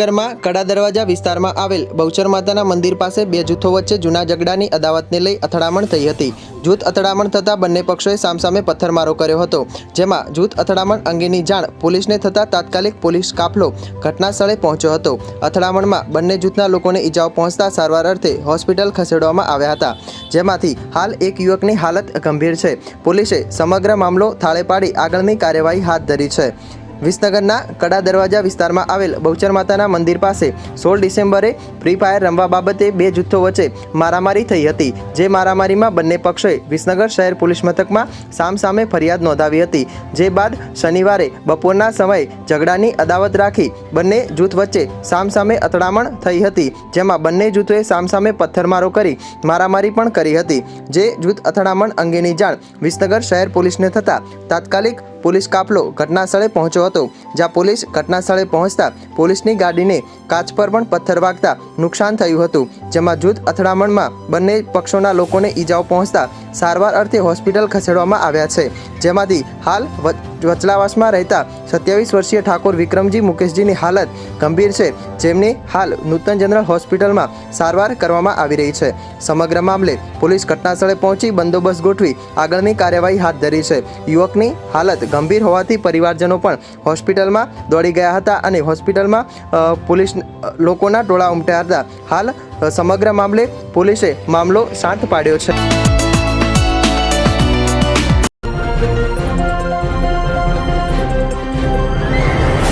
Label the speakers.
Speaker 1: વિસનગરમાં કડા દરવાજા વિસ્તારમાં આવેલ બહુચર માતાના મંદિર પાસે બે જૂથો વચ્ચે જૂના ઝઘડાની અદાવતને લઈ અથડામણ થઈ હતી. જૂથ અથડામણ થતાં બંને પક્ષોએ સામસામે પથ્થરમારો કર્યો હતો. જેમાં જૂથ અથડામણ અંગેની જાણ પોલીસને થતાં તાત્કાલિક પોલીસ કાફલો ઘટના સ્થળે પહોંચ્યો હતો. અથડામણમાં બંને જૂથના લોકોને ઈજાઓ પહોંચતા સારવાર અર્થે હોસ્પિટલ ખસેડવામાં આવ્યા હતા. જેમાંથી હાલ એક યુવકની હાલત ગંભીર છે. પોલીસે સમગ્ર મામલો થાળે પાડી આગળની કાર્યવાહી હાથ ધરી છે. વિસનગરના કડા દરવાજા વિસ્તારમાં આવેલ બહુચર માતાના મંદિર પાસે સોળ ડિસેમ્બરે ફ્રી ફાયર રમવા બાબતે બે જૂથો વચ્ચે મારામારી થઈ હતી, જે મારામારીમાં બંને પક્ષોએ વિસનગર શહેર પોલીસ મથકમાં સામસામે ફરિયાદ નોંધાવી હતી, જે બાદ શનિવારે બપોરના સમયે ઝઘડાની અદાવત રાખી બંને જૂથ વચ્ચે સામસામે અથડામણ થઈ હતી, જેમાં બંને જૂથોએ સામસામે પથ્થરમારો કરી મારામારી પણ કરી હતી, જે જૂથ અથડામણ અંગેની જાણ વિસનગર શહેર પોલીસને થતાં તાત્કાલિક પોલીસ કાફલો ઘટના સ્થળે પહોંચ્યો હતો જ્યાં પોલીસ ઘટના સ્થળે પહોંચતા પોલીસની ગાડીને કાચ પર પણ પથ્થર વાગતા નુકસાન થયું હતું, જેમાં જૂથ અથડામણમાં બંને પક્ષોના લોકોને ઈજાઓ પહોંચતા સારવાર અર્થે હોસ્પિટલ ખસેડવામાં આવ્યા છે. જેમાંથી હાલ વચ- વચલાવાસમાં રહેતા સત્યાવીસ વર્ષીય ઠાકોર વિક્રમજી મુકેશજીની હાલત ગંભીર છે, જેમની હાલ નૂતન જનરલ હોસ્પિટલમાં સારવાર કરવામાં આવી રહી છે. સમગ્ર મામલે પોલીસ ઘટના સ્થળે પહોંચી બંદોબસ્ત ગોઠવી આગળની કાર્યવાહી હાથ ધરી છે. યુવકની હાલત ગંભીર હોવાથી પરિવારજનો પણ હોસ્પિટલમાં દોડી ગયા હતા અને હોસ્પિટલમાં પોલીસ લોકોના ટોળા ઉમટ્યા હતા. હાલ સમગ્ર મામલે પોલીસે મામલો શાંત પાડ્યો છે.